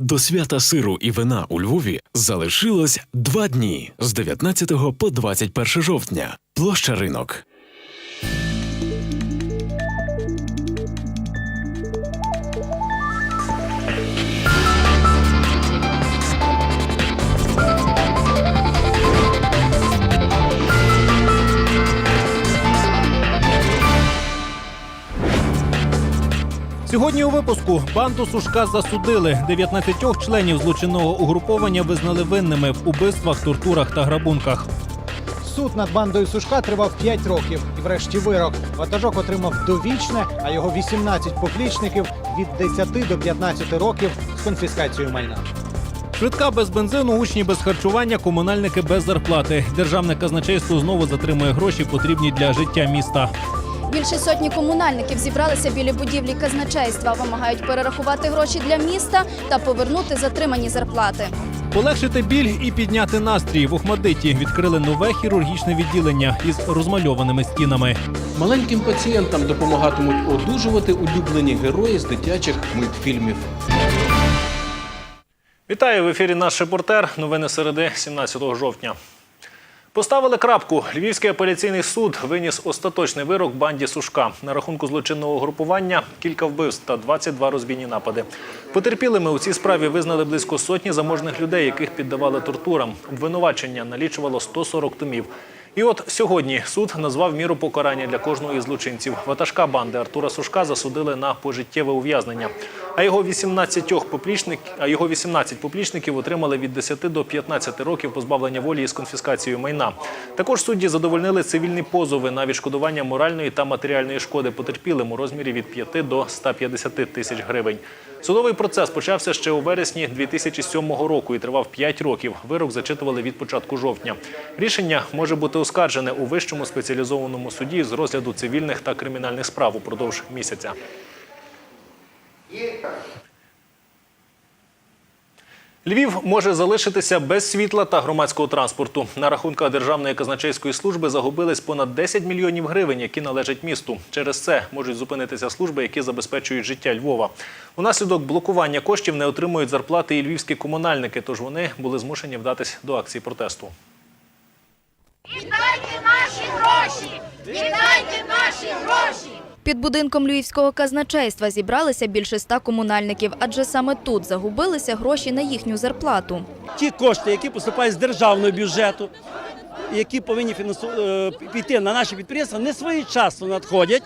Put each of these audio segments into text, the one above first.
До свята сиру і вина у Львові залишилось два дні з 19 по 21 жовтня. Площа ринок. Сьогодні у випуску банду Сушка засудили. 19 членів злочинного угруповання визнали винними в убивствах, тортурах та грабунках. Суд над бандою Сушка тривав 5 років. І врешті вирок. Ватажок отримав довічне, а його 18 поплічників від 10 до 15 років з конфіскацією майна. Швидка без бензину, учні без харчування, комунальники без зарплати. Державне казначейство знову затримує гроші, потрібні для життя міста. Більше сотні комунальників зібралися біля будівлі казначейства. Вимагають перерахувати гроші для міста та повернути затримані зарплати. Полегшити біль і підняти настрій в Охмадиті відкрили нове хірургічне відділення із розмальованими стінами. Маленьким пацієнтам допомагатимуть одужувати улюблені герої з дитячих мультфільмів. Вітаю в ефірі. Наш репортер. Новини середи 17 жовтня. Поставили крапку. Львівський апеляційний суд виніс остаточний вирок банді Сушка. На рахунку злочинного групування кілька вбивств та 22 розбійні напади. Потерпілими у цій справі визнали близько сотні заможних людей, яких піддавали тортурам. Обвинувачення налічувало 140 томів. І от сьогодні суд назвав міру покарання для кожного із злочинців. Ватажка банди Артура Сушка засудили на пожиттєве ув'язнення. А його 18 поплічник, а його 18 поплічників отримали від 10 до 15 років позбавлення волі із конфіскацією майна. Також судді задовольнили цивільні позови на відшкодування моральної та матеріальної шкоди потерпілим у розмірі від 5 до 150 тисяч гривень. Судовий процес почався ще у вересні 2007 року і тривав 5 років. Вирок зачитували від початку жовтня. Рішення може бути оскаржене у вищому спеціалізованому суді з розгляду цивільних та кримінальних справ упродовж місяця. Львів може залишитися без світла та громадського транспорту. На рахунках Державної казначейської служби загубились понад 10 мільйонів гривень, які належать місту. Через це можуть зупинитися служби, які забезпечують життя Львова. Унаслідок блокування коштів не отримують зарплати і львівські комунальники, тож вони були змушені вдатись до акції протесту. Віддайте наші гроші! Віддайте наші гроші! Під будинком Львівського казначейства зібралися більше ста комунальників, адже саме тут загубилися гроші на їхню зарплату. ті кошти, які поступають з державного бюджету, які повинні фінансу- е, піти на наші підприємства, не своєчасно надходять.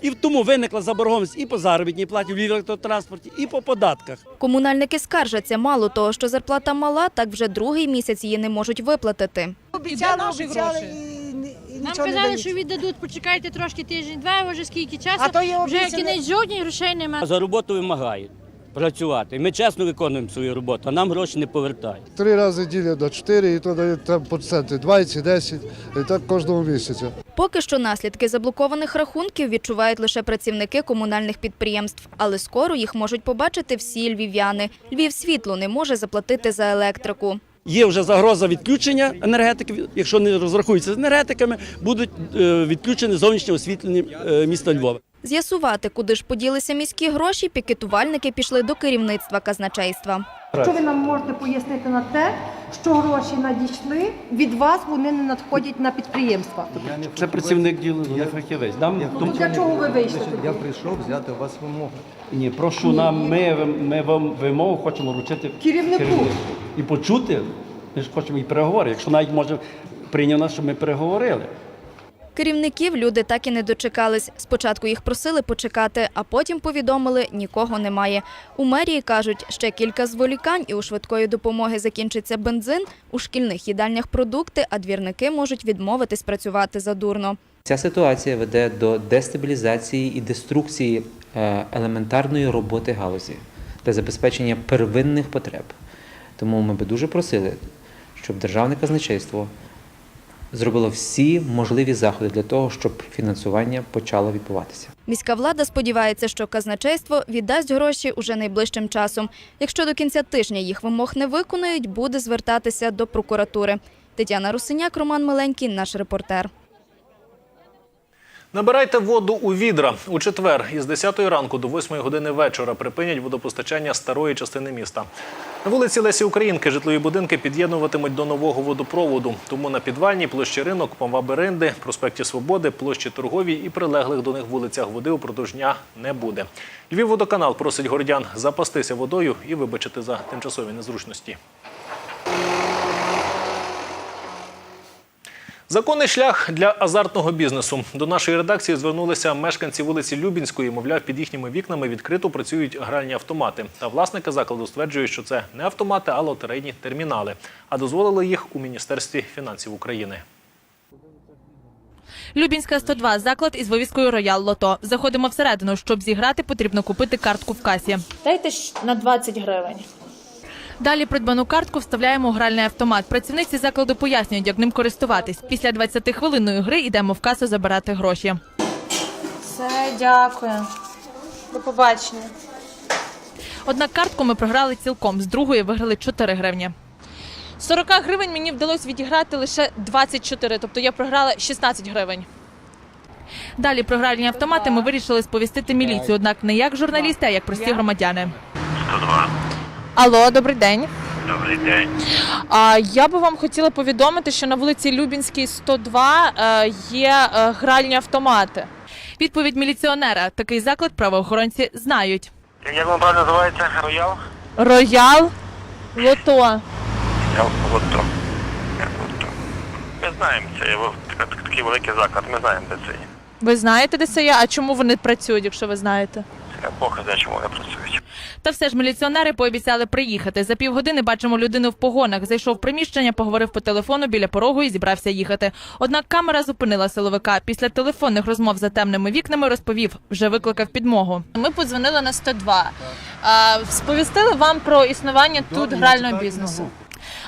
І тому виникла заборгованість і по заробітній платі в електротранспорті, і по податках. Комунальники скаржаться, мало того, що зарплата мала, так вже другий місяць її не можуть виплатити. Обіцяли, обіцяли Нам нічого не казали, дають. що віддадуть, почекайте трошки тиждень-два, вже скільки часу. А то є вже обіцяне- кінець жовтня, грошей немає. За роботу вимагають працювати. Ми чесно виконуємо свою роботу, а нам гроші не повертають. Три рази ділять на 4, і то дають там проценти 20, 10, і так кожного місяця. Поки що наслідки заблокованих рахунків відчувають лише працівники комунальних підприємств, але скоро їх можуть побачити всі львів'яни. Львів світло не може заплатити за електрику. Є вже загроза відключення енергетики. Якщо не розрахуються з енергетиками, будуть е, відключені зовнішнє освітлення е, міста Львова. З'ясувати, куди ж поділися міські гроші, пікетувальники пішли до керівництва казначейства. Що ви нам можете пояснити на те, що гроші надійшли від вас, вони не надходять на підприємства? Це працівник ділу, я фахівець. Нам Ну, для чого ви вийшли тоді? прийшов взяти у вас вимогу. Ні, прошу нам. Ми, ми вам вимогу хочемо вручити Керівнику. і почути. Ми ж хочемо і переговори. Якщо навіть може прийняв нас, щоб ми переговорили. Керівників люди так і не дочекались. Спочатку їх просили почекати, а потім повідомили – нікого немає. У мерії кажуть, ще кілька зволікань і у швидкої допомоги закінчиться бензин, у шкільних їдальнях продукти, а двірники можуть відмовитись працювати задурно. Ця ситуація веде до дестабілізації і деструкції е, елементарної роботи галузі та забезпечення первинних потреб. Тому ми би дуже просили, щоб державне казначейство зробило всі можливі заходи для того, щоб фінансування почало відбуватися. Міська влада сподівається, що казначейство віддасть гроші уже найближчим часом. Якщо до кінця тижня їх вимог не виконують, буде звертатися до прокуратури. Тетяна Русиняк, Роман Миленький, наш репортер. Набирайте воду у відра. У четвер із 10 ранку до 8 години вечора припинять водопостачання старої частини міста. На вулиці Лесі Українки житлові будинки під'єднуватимуть до нового водопроводу. Тому на підвальній площі ринок, Памва Беренди, проспекті Свободи, площі Торговій і прилеглих до них вулицях води упродовж дня не буде. Львівводоканал просить городян запастися водою і вибачити за тимчасові незручності. Законний шлях для азартного бізнесу. До нашої редакції звернулися мешканці вулиці Любінської. Мовляв, під їхніми вікнами відкрито працюють гральні автомати. Та власники закладу стверджують, що це не автомати, а лотерейні термінали. А дозволили їх у Міністерстві фінансів України. Любінська 102 – заклад із вивіскою Роял Лото. Заходимо всередину. Щоб зіграти, потрібно купити картку в касі. Дайте ж на 20 гривень. Далі придбану картку вставляємо у гральний автомат. Працівниці закладу пояснюють, як ним користуватись. Після 20-хвилинної гри йдемо в касу забирати гроші. Все, дякую. До побачення. Однак картку ми програли цілком. З другої виграли 4 гривні. З 40 гривень мені вдалося відіграти лише 24, тобто я програла 16 гривень. Далі про гральні автомати ми вирішили сповістити міліцію, однак не як журналісти, а як прості громадяни. 102. Алло, добрий день. Добрий день. А я би вам хотіла повідомити, що на вулиці Любінській 102 е, є е, гральні автомати. Відповідь міліціонера. Такий заклад правоохоронці знають. Як вам правильно називається? Роял? Роял Лото. Я Лото. Лото. Ми знаємо це. є Такий великий заклад. Ми знаємо, де це є. Ви знаєте, де це є? А чому вони працюють, якщо ви знаєте? Бог знає, чому вони працюють. Та все ж міліціонери пообіцяли приїхати. За півгодини бачимо людину в погонах. Зайшов в приміщення, поговорив по телефону біля порогу і зібрався їхати. Однак камера зупинила силовика. Після телефонних розмов за темними вікнами розповів, вже викликав підмогу. Ми подзвонили на 102. Сповістили вам про існування тут грального бізнесу.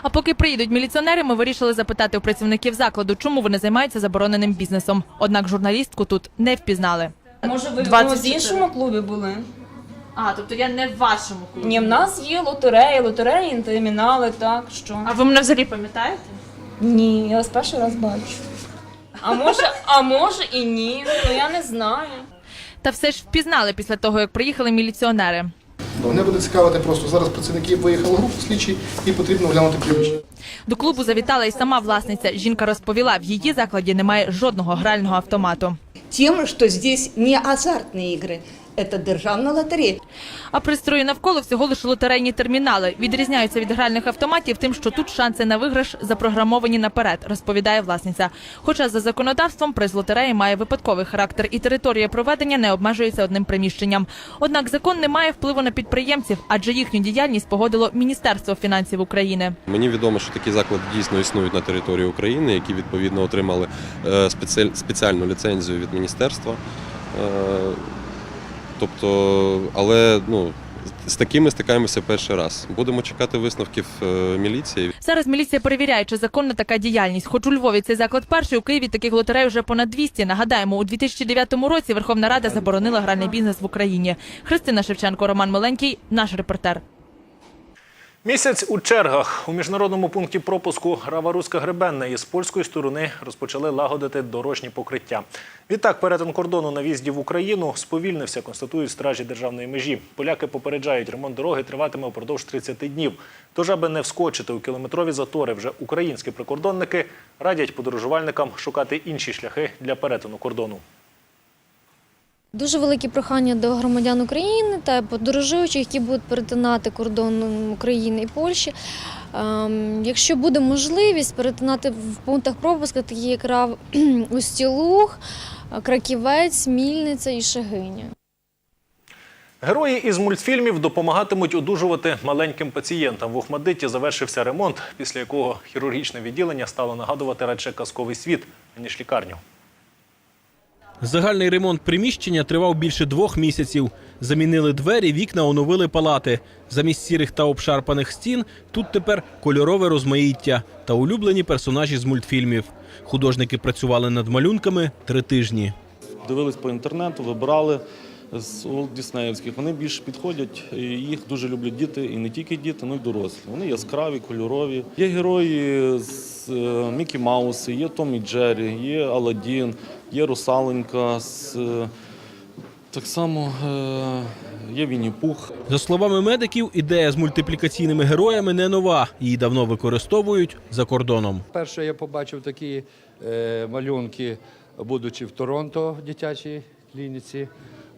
А поки приїдуть міліціонери, ми вирішили запитати у працівників закладу, чому вони займаються забороненим бізнесом. Однак журналістку тут не впізнали. Може, ви 24. в іншому клубі були? А, тобто я не в вашому клубі. Ні, в нас є лотереї, лотереї, термінали, так що. А ви мене взагалі пам'ятаєте? Ні, я вас перший раз бачу. А може, а може і ні, ну я не знаю. Та все ж впізнали після того, як приїхали міліціонери. Мене буде цікавити просто зараз працівники виїхали групу слідчі і потрібно глянути приміщення. До клубу завітала і сама власниця. Жінка розповіла, в її закладі немає жодного грального автомату. Тем, что здесь не азартные игры, это державная лотерея. А пристрої навколо всього лише лотерейні термінали. Відрізняються від гральних автоматів тим, що тут шанси на виграш запрограмовані наперед, розповідає власниця. Хоча за законодавством приз лотереї має випадковий характер і територія проведення не обмежується одним приміщенням. Однак закон не має впливу на підприємців, адже їхню діяльність погодило Міністерство фінансів України. Мені відомо, що такі заклади дійсно існують на території України, які відповідно отримали е, спеціальну ліцензію від міністерства. Тобто, але ну, з такими стикаємося перший раз. Будемо чекати висновків е, міліції. Зараз міліція перевіряє, чи законна така діяльність. Хоч у Львові цей заклад перший, у Києві таких лотерей вже понад 200. Нагадаємо, у 2009 році Верховна Рада заборонила гральний бізнес в Україні. Христина Шевченко, Роман Миленький, наш репортер. Місяць у чергах у міжнародному пункті пропуску Рава-Руська Гребенна із польської сторони розпочали лагодити дорожні покриття. Відтак, перетин кордону на в'їзді в Україну сповільнився, констатують стражі державної межі. Поляки попереджають, ремонт дороги триватиме впродовж 30 днів. Тож, аби не вскочити у кілометрові затори, вже українські прикордонники радять подорожувальникам шукати інші шляхи для перетину кордону. Дуже велике прохання до громадян України та подорожуючих, які будуть перетинати кордон України і Польщі. Ем, Якщо буде можливість перетинати в пунктах пропуску, такі як Рав- Краківець, Мільниця і Шегиня. Герої із мультфільмів допомагатимуть одужувати маленьким пацієнтам. В Охмадиті завершився ремонт, після якого хірургічне відділення стало нагадувати радше казковий світ, аніж лікарню. Загальний ремонт приміщення тривав більше двох місяців. Замінили двері, вікна, оновили палати. Замість сірих та обшарпаних стін тут тепер кольорове розмаїття та улюблені персонажі з мультфільмів. Художники працювали над малюнками три тижні. Дивились по інтернету, вибирали з Олд Діснеївських, вони більш підходять, і їх дуже люблять діти, і не тільки діти, але й дорослі. Вони яскраві, кольорові. Є герої з е, Мікі Мауси, є Том і Джері, є Аладдін, є Русаленька, з, е, так само е, є Вінні Пух. За словами медиків, ідея з мультиплікаційними героями не нова. Її давно використовують за кордоном. Перше я побачив такі малюнки, будучи в Торонто в дитячій клініці.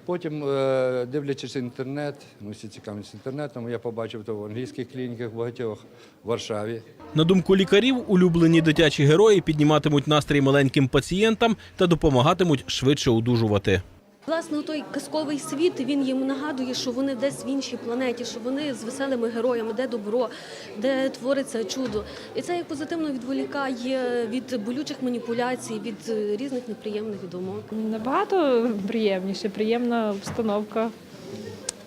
Потім, е, дивлячись інтернет, ми всі цікавимося інтернетом, я побачив то в англійських клініках багатьох в Варшаві. На думку лікарів, улюблені дитячі герої підніматимуть настрій маленьким пацієнтам та допомагатимуть швидше одужувати. Власне, той казковий світ він їм нагадує, що вони десь в іншій планеті, що вони з веселими героями, де добро, де твориться чудо. І це як позитивно відволікає від болючих маніпуляцій, від е, різних неприємних думок. Набагато приємніше, приємна обстановка.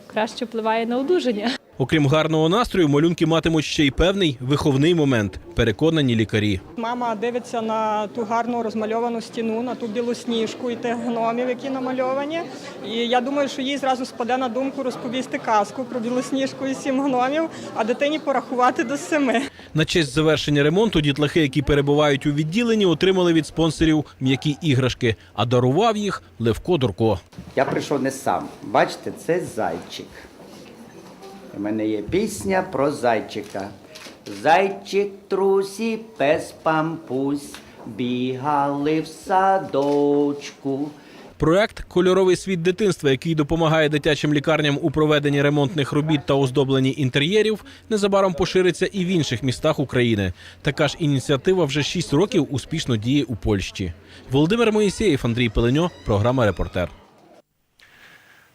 Краще впливає на одужання. Окрім гарного настрою, малюнки матимуть ще й певний виховний момент, переконані лікарі. Мама дивиться на ту гарну розмальовану стіну, на ту білу сніжку і тих гномів, які намальовані. І я думаю, що їй зразу спаде на думку розповісти казку про білосніжку і сім гномів, а дитині порахувати до семи. На честь завершення ремонту дітлахи, які перебувають у відділенні, отримали від спонсорів м'які іграшки, а дарував їх Левко Дурко. Я прийшов не сам. Бачите, це зайчик. У мене є пісня про зайчика. Зайчик трусі, пес пампусь, бігали в садочку. Проект Кольоровий світ дитинства, який допомагає дитячим лікарням у проведенні ремонтних робіт та оздобленні інтер'єрів, незабаром пошириться і в інших містах України. Така ж ініціатива вже 6 років успішно діє у Польщі. Володимир Моїсеєв, Андрій Пеленьо, програма Репортер.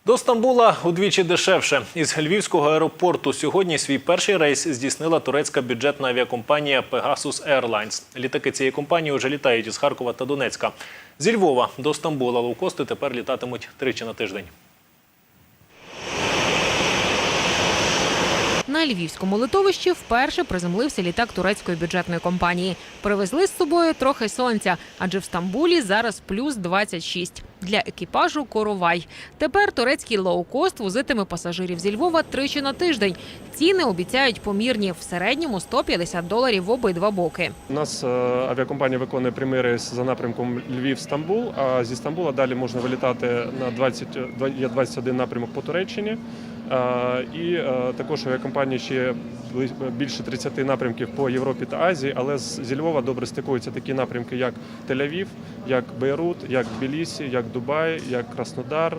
До Стамбула удвічі дешевше. Із львівського аеропорту сьогодні свій перший рейс здійснила турецька бюджетна авіакомпанія Pegasus Airlines. Літаки цієї компанії вже літають із Харкова та Донецька. Зі Львова до Стамбула лоукости тепер літатимуть тричі на тиждень. Львівському литовищі вперше приземлився літак турецької бюджетної компанії. Привезли з собою трохи сонця, адже в Стамбулі зараз плюс 26. Для екіпажу коровай. Тепер турецький лоукост возитиме пасажирів зі Львова тричі на тиждень. Ціни обіцяють помірні в середньому 150 доларів в обидва боки. У нас е, авіакомпанія виконує прямий рейс за напрямком Львів-Стамбул, а зі Стамбула далі можна вилітати на 20, два- є 21 напрямок по Туреччині. І е, також авіакомпанії ще більше 30 напрямків по Європі та Азії, але зі Львова добре стикуються такі напрямки, як Тель-Авів, як Бейрут, як Тбілісі, як Дубай, як Краснодар.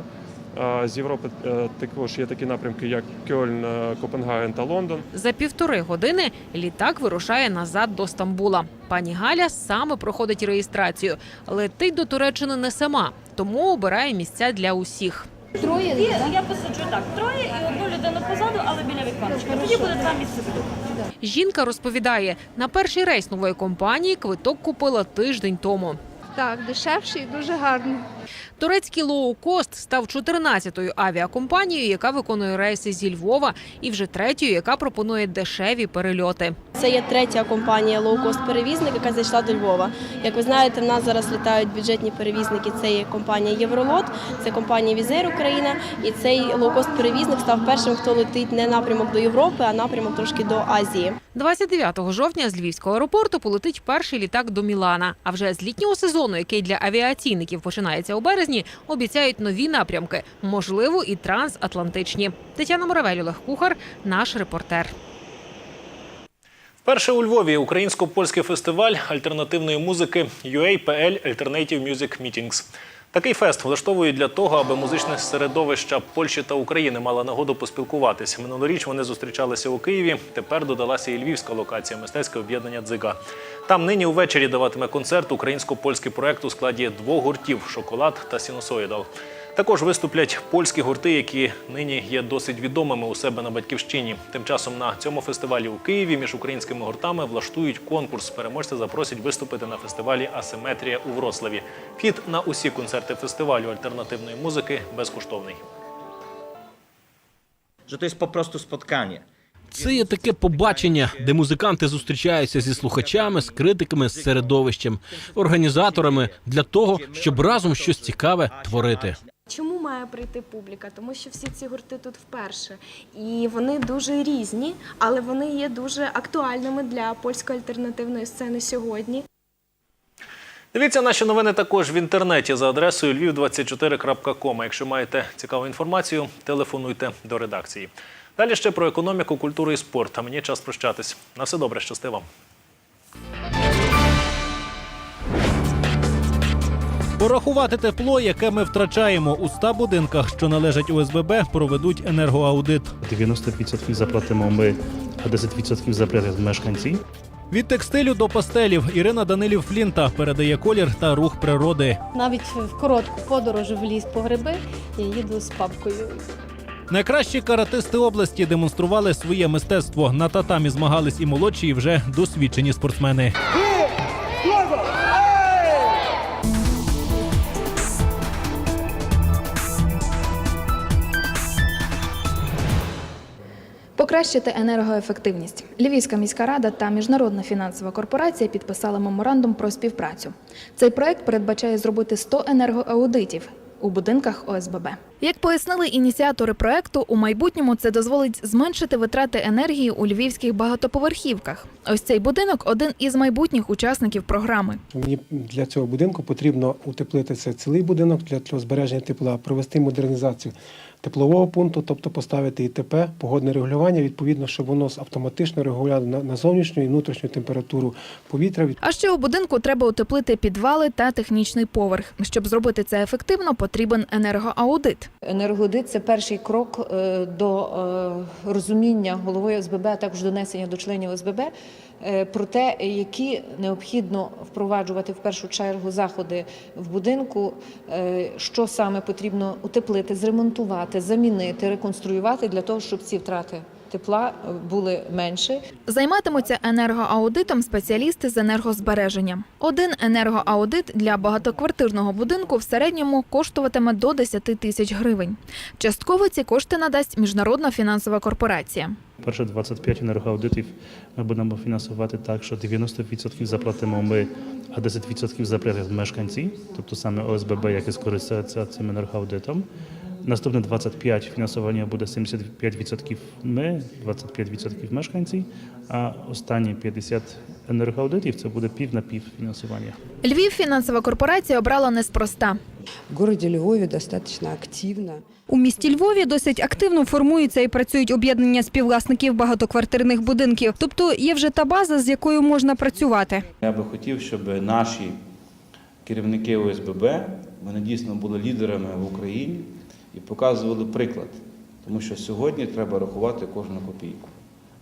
З Європи е, також є такі напрямки, як Кьольн, е, Копенгаген та Лондон. За півтори години літак вирушає назад до Стамбула. Пані Галя саме проходить реєстрацію. Летить до Туреччини не сама, тому обирає місця для усіх. Троє я посаджу так. Троє і одну людину позаду, але біля віконечка. Тоді буде два місця. Жінка розповідає, на перший рейс нової компанії квиток купила тиждень тому. Так, дешевше і дуже гарно. Турецький лоукост став 14-ю авіакомпанією, яка виконує рейси зі Львова, і вже третьою, яка пропонує дешеві перельоти. Це є третя компанія лоукост-перевізник, яка зайшла до Львова. Як ви знаєте, в нас зараз літають бюджетні перевізники. Це є компанія Євролот, це компанія Візер Україна. І цей лоукост-перевізник став першим, хто летить не напрямок до Європи, а напрямок трошки до Азії. 29 жовтня з Львівського аеропорту полетить перший літак до Мілана. А вже з літнього сезону, який для авіаційників починається у березні, обіцяють нові напрямки, можливо, і трансатлантичні. Тетяна Моравель, Олег Кухар, наш репортер. Вперше у Львові українсько-польський фестиваль альтернативної музики UAPL Alternative Music Meetings. Такий фест влаштовують для того, аби музичне середовище Польщі та України мала нагоду поспілкуватися. Минулоріч вони зустрічалися у Києві. Тепер додалася і львівська локація мистецьке об'єднання Дзига. Там нині увечері даватиме концерт українсько-польський проект у складі двох гуртів Шоколад та Сінусоїдал. Також виступлять польські гурти, які нині є досить відомими у себе на батьківщині. Тим часом на цьому фестивалі у Києві між українськими гуртами влаштують конкурс. Переможця запросять виступити на фестивалі Асиметрія у Вроцлаві. Вхід на усі концерти фестивалю альтернативної музики безкоштовний. to jest po prostu spotkanie. Це є таке побачення, де музиканти зустрічаються зі слухачами, з критиками, з середовищем, організаторами для того, щоб разом щось цікаве творити. Чому має прийти публіка? Тому що всі ці гурти тут вперше. І вони дуже різні, але вони є дуже актуальними для польської альтернативної сцени сьогодні. Дивіться наші новини також в інтернеті за адресою lviv24.com. Якщо маєте цікаву інформацію, телефонуйте до редакції. Далі ще про економіку, культуру і спорт. А мені час прощатись. На все добре, щасти вам. Порахувати тепло, яке ми втрачаємо у 100 будинках, що належать ОСББ, проведуть енергоаудит. 90% заплатимо ми, а 10% заплатять мешканці. Від текстилю до пастелів Ірина Данилів Флінта передає колір та рух природи. Навіть в коротку подорож в ліс по гриби я їду з папкою. Найкращі каратисти області демонстрували своє мистецтво. На татамі змагались і молодші, і вже досвідчені спортсмени. Покращити енергоефективність. Львівська міська рада та міжнародна фінансова корпорація підписали меморандум про співпрацю. Цей проект передбачає зробити 100 енергоаудитів у будинках ОСББ. Як пояснили ініціатори проекту, у майбутньому це дозволить зменшити витрати енергії у львівських багатоповерхівках. Ось цей будинок один із майбутніх учасників програми. Мені для цього будинку потрібно утеплити це цілий будинок для, для збереження тепла, провести модернізацію теплового пункту, тобто поставити ІТП, погодне регулювання, відповідно, щоб воно автоматично регулювало на, на зовнішню і внутрішню температуру повітря. А ще у будинку треба утеплити підвали та технічний поверх. Щоб зробити це ефективно, потрібен енергоаудит. Енергоаудит – це перший крок е, до е, розуміння головою ОСББ, а також донесення до членів ОСББ е, про те, які необхідно впроваджувати в першу чергу заходи в будинку, е, що саме потрібно утеплити, зремонтувати, замінити, реконструювати для того, щоб ці втрати тепла е, були менші. Займатимуться енергоаудитом спеціалісти з енергозбереження. Один енергоаудит для багатоквартирного будинку в середньому коштуватиме до 10 тисяч гривень. Частково ці кошти надасть міжнародна фінансова корпорація. Перші 25 енергоаудитів ми будемо фінансувати так, що 90% заплатимо ми, а 10% заплатять мешканці, тобто саме ОСББ, які скористаються цим енергоаудитом. Наступне 25 фінансування буде 75% ми, 25% мешканці, а останні 50 енергоаудитів це буде пів на пів фінансування. Львів фінансова корпорація обрала неспроста. В городе Львове достаточно активно. У місті Львові досить активно формуються і працюють об'єднання співвласників багатоквартирних будинків. Тобто є вже та база, з якою можна працювати. Я би хотів, щоб наші керівники ОСББ вони дійсно були лідерами в Україні і показували приклад, тому що сьогодні треба рахувати кожну копійку.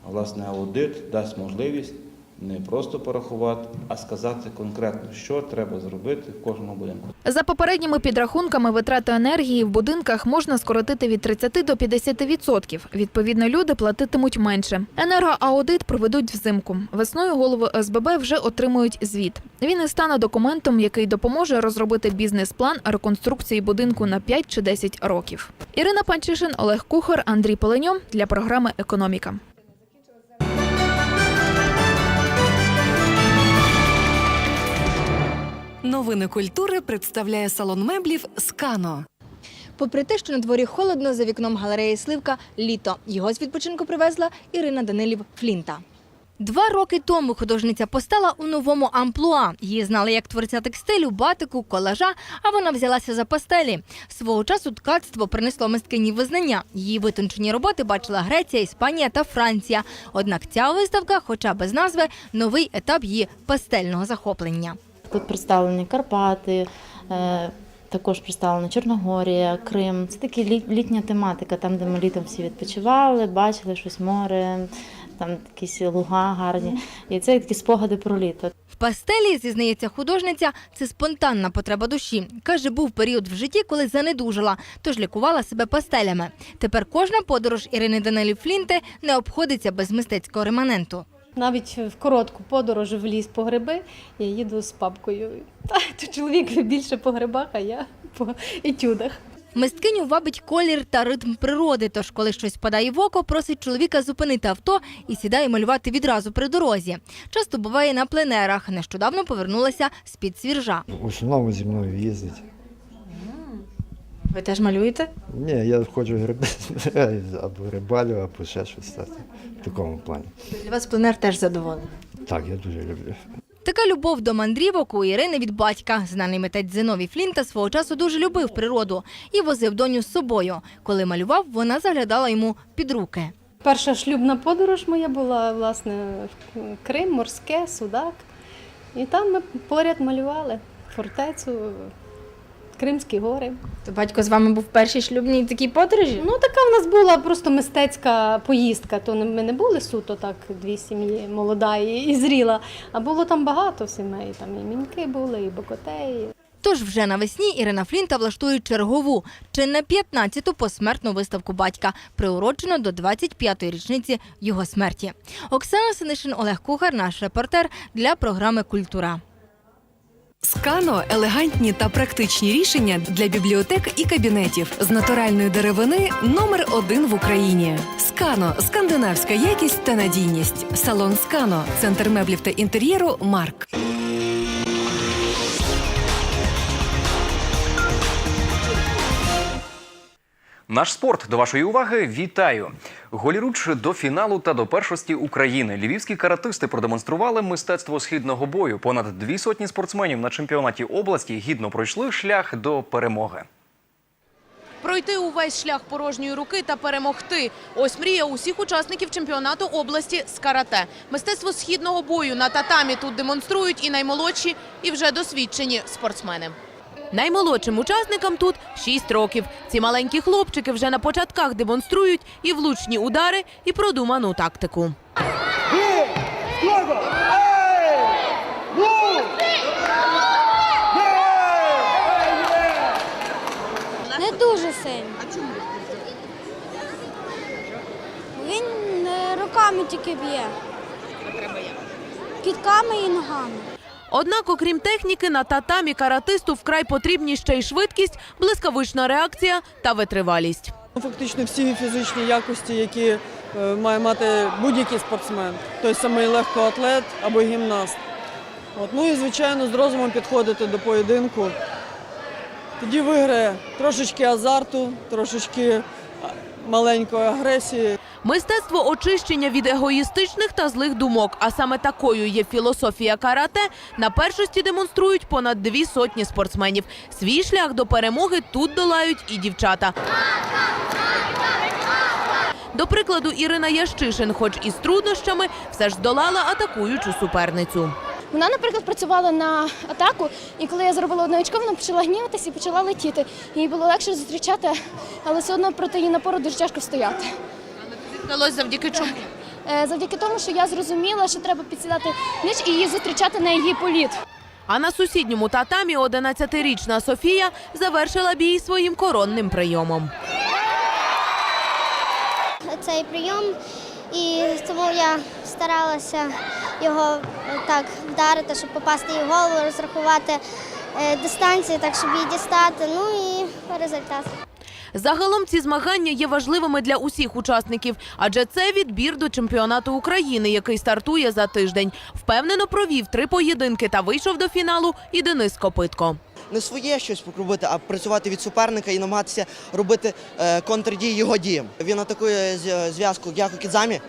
А власне аудит дасть можливість не просто порахувати, а сказати конкретно, що треба зробити в кожному будинку. За попередніми підрахунками, витрати енергії в будинках можна скоротити від 30 до 50%. Відповідно, люди платитимуть менше. Енергоаудит проведуть взимку. Весною голови СББ вже отримують звіт. Він і стане документом, який допоможе розробити бізнес-план реконструкції будинку на 5 чи 10 років. Ірина Панчишин, Олег Кухар, Андрій Поленьо для програми Економіка. Новини культури представляє салон меблів Скано. Попри те, що на дворі холодно, за вікном галереї Сливка літо. Його з відпочинку привезла Ірина Данилів Флінта. Два роки тому художниця постала у новому амплуа. Її знали як творця текстилю, батику, колажа, а вона взялася за пастелі. Свого часу ткацтво принесло мисткині визнання. Її витончені роботи бачила Греція, Іспанія та Франція. Однак ця виставка, хоча без назви, новий етап її пастельного захоплення. Тут представлені Карпати, е, також представлена Чорногорія, Крим. Це така літня тематика, там, де ми літом всі відпочивали, бачили щось море, там якісь луга гарні. І це такі спогади про літо. В пастелі, зізнається художниця, це спонтанна потреба душі. Каже, був період в житті, коли занедужила, тож лікувала себе пастелями. Тепер кожна подорож Ірини Данилів Флінте не обходиться без мистецького реманенту. Навіть в коротку подорож в ліс по гриби я їду з папкою. Та, то чоловік більше по грибах, а я по етюдах. Мисткиню вабить колір та ритм природи. Тож, коли щось падає в око, просить чоловіка зупинити авто і сідає малювати відразу при дорозі. Часто буває на пленерах. Нещодавно повернулася з під свіржа. В основному зі мною їздить. Ви теж малюєте? Ні, я ходжу гриби або рибалю, або ще щось так, в такому плані. Для вас пленер теж задоволений. Так, я дуже люблю. Така любов до мандрівок у Ірини від батька. Знаний митець Зиновій Флінта свого часу дуже любив природу і возив доню з собою. Коли малював, вона заглядала йому під руки. Перша шлюбна подорож моя була власне в Крим, морське, Судак. І там ми поряд малювали фортецю, Кримські гори. То батько з вами був в першій шлюбній такій подорожі? Ну, така в нас була просто мистецька поїздка. То не- ми не були суто так, дві сім'ї, молода і, і зріла. А було там багато сімей. Там і міньки були, і бокотеї. Тож вже навесні Ірина Флінта влаштує чергову, чи не 15-ту посмертну виставку батька, приурочену до 25-ї річниці його смерті. Оксана Синишин, Олег Кухар, наш репортер для програми Культура. Скано елегантні та практичні рішення для бібліотек і кабінетів з натуральної деревини номер один в Україні. Скано скандинавська якість та надійність. Салон Скано, центр меблів та інтер'єру Марк. Наш спорт до вашої уваги. Вітаю! Голіруч до фіналу та до першості України. Львівські каратисти продемонстрували мистецтво східного бою. Понад дві сотні спортсменів на чемпіонаті області гідно пройшли шлях до перемоги. Пройти увесь шлях порожньої руки та перемогти. Ось мрія усіх учасників чемпіонату області з карате. Мистецтво східного бою на татамі тут демонструють і наймолодші, і вже досвідчені спортсмени. Наймолодшим учасникам тут 6 років. Ці маленькі хлопчики вже на початках демонструють і влучні удари, і продуману тактику. Не дуже сильно. А чому? Він е, руками тільки б'є. Кітками і ногами. Однак, окрім техніки, на татамі каратисту вкрай потрібні ще й швидкість, блискавична реакція та витривалість. Фактично всі фізичні якості, які е, має мати будь-який спортсмен, той самий легкоатлет або гімнаст. От. Ну і звичайно з розумом підходити до поєдинку. Тоді виграє трошечки азарту, трошечки маленької агресії. Мистецтво очищення від егоїстичних та злих думок, а саме такою є філософія карате, на першості демонструють понад дві сотні спортсменів. Свій шлях до перемоги тут долають і дівчата. До прикладу, Ірина Ящишин, хоч і з труднощами, все ж здолала атакуючу суперницю. Вона, наприклад, працювала на атаку, і коли я зробила одне очко, вона почала гніватися і почала летіти. Їй було легше зустрічати, але все одно проти її напору дуже тяжко стояти. Вдалося завдяки чому? Е, Завдяки тому, що я зрозуміла, що треба підсідати ниж і її зустрічати на її політ. А на сусідньому татамі 11-річна Софія завершила бій своїм коронним прийомом. Цей прийом, і тому я старалася його так вдарити, щоб попасти в голову, розрахувати е, дистанцію, так щоб її дістати. Ну і результат. Загалом ці змагання є важливими для усіх учасників, адже це відбір до чемпіонату України, який стартує за тиждень. Впевнено провів три поєдинки та вийшов до фіналу і Денис Копитко. Не своє щось робити, а працювати від суперника і намагатися робити е, контрдії його діям. Він атакує зв'язку Гяку Кідзамі.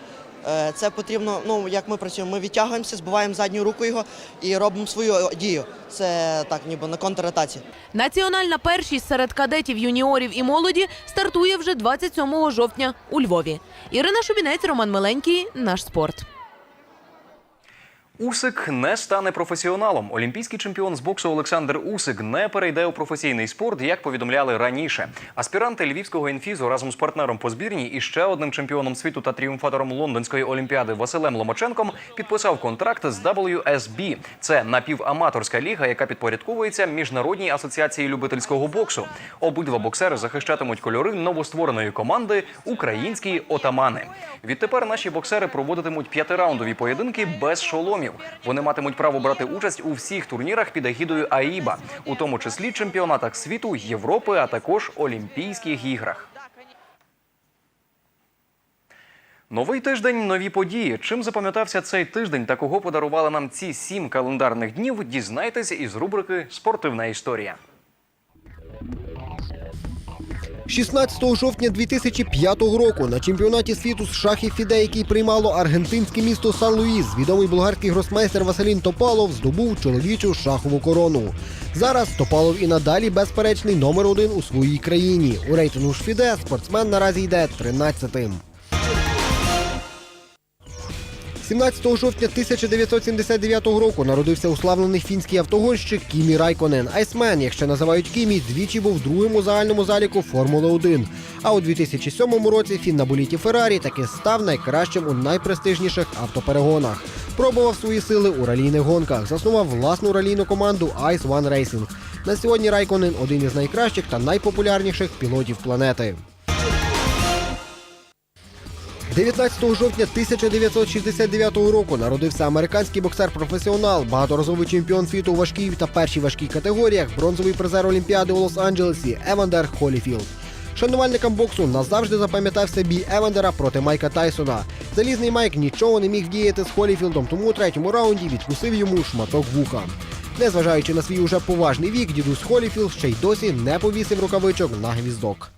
Е, Це потрібно, ну як ми працюємо, ми відтягуємося, збиваємо задню руку його і робимо свою дію. Це так, ніби на контратаці. Національна першість серед кадетів, юніорів і молоді стартує вже 27 жовтня у Львові. Ірина Шубінець, Роман Миленький, наш спорт. Усик не стане професіоналом. Олімпійський чемпіон з боксу Олександр Усик не перейде у професійний спорт, як повідомляли раніше. Аспіранти львівського інфізу разом з партнером по збірній і ще одним чемпіоном світу та тріумфатором лондонської олімпіади Василем Ломаченком підписав контракт з WSB. Це напіваматорська ліга, яка підпорядковується міжнародній асоціації любительського боксу. Обидва боксери захищатимуть кольори новоствореної команди Українські отамани. Відтепер наші боксери проводитимуть п'ятираундові поєдинки без шоломів. Вони матимуть право брати участь у всіх турнірах під егідою АІБА, у тому числі чемпіонатах світу, Європи, а також Олімпійських іграх. Новий тиждень, нові події. Чим запам'ятався цей тиждень та кого подарували нам ці сім календарних днів? Дізнайтесь із рубрики Спортивна історія. 16 жовтня 2005 року на чемпіонаті світу з шахів фіде, який приймало аргентинське місто Сан-Луїс, відомий болгарський гросмейстер Василін Топалов здобув чоловічу шахову корону. Зараз Топалов і надалі безперечний номер один у своїй країні. У рейтингу ж фіде спортсмен наразі йде 13-тим. 17 жовтня 1979 року народився уславлений фінський автогонщик Кімі Райконен. Айсмен, як ще називають Кімі, двічі був другим у загальному заліку Формули 1. А у 2007 році фін на боліті Феррарі таки став найкращим у найпрестижніших автоперегонах. Пробував свої сили у ралійних гонках, заснував власну ралійну команду Ice One Racing. На сьогодні Райконен один із найкращих та найпопулярніших пілотів планети. 19 жовтня 1969 року народився американський боксер-професіонал, багаторазовий чемпіон світу у важкій та першій важкій категоріях, бронзовий призер Олімпіади у Лос-Анджелесі Евандер Холіфілд. Шанувальникам боксу назавжди запам'ятався бій Евандера проти Майка Тайсона. Залізний Майк нічого не міг вдіяти з Холіфілдом, тому у третьому раунді відкусив йому шматок вуха. Незважаючи на свій уже поважний вік, дідусь Холіфілд ще й досі не повісив рукавичок на гвіздок.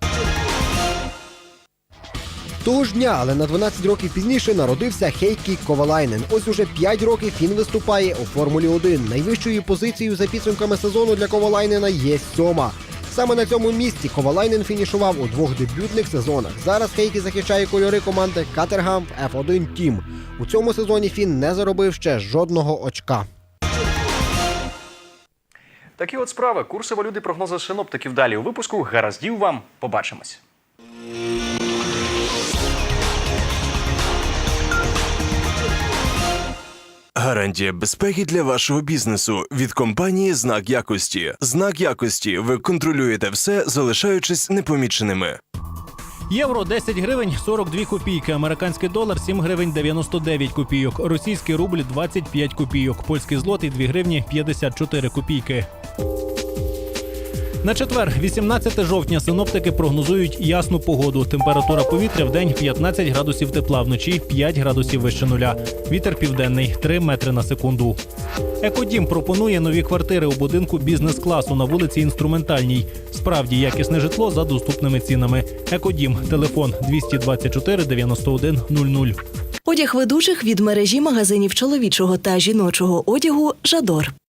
Того ж дня, але на 12 років пізніше народився Хейкі Ковалайнен. Ось уже 5 років він виступає у Формулі 1. Найвищою позицією за підсумками сезону для Ковалайнена є сьома. Саме на цьому місці Ковалайнен фінішував у двох дебютних сезонах. Зараз Хейкі захищає кольори команди Катергам F1 Team. У цьому сезоні Фін не заробив ще жодного очка. Такі от справи. Курси валюти, прогнози синоптиків далі у випуску. Гараздів вам. Побачимось. Гарантія безпеки для вашого бізнесу від компанії Знак якості. Знак якості. Ви контролюєте все, залишаючись непоміченими. Євро 10 гривень 42 копійки, американський долар 7 гривень 99 копійок, російський рубль 25 копійок, польський злотий 2 гривні 54 копійки. На четвер, 18 жовтня, синоптики прогнозують ясну погоду. Температура повітря в день 15 градусів тепла, вночі 5 градусів вище нуля. Вітер південний 3 метри на секунду. Екодім пропонує нові квартири у будинку бізнес-класу на вулиці Інструментальній. Справді якісне житло за доступними цінами. Екодім, телефон 224 91 00. Одяг ведучих від мережі магазинів чоловічого та жіночого одягу Жадор.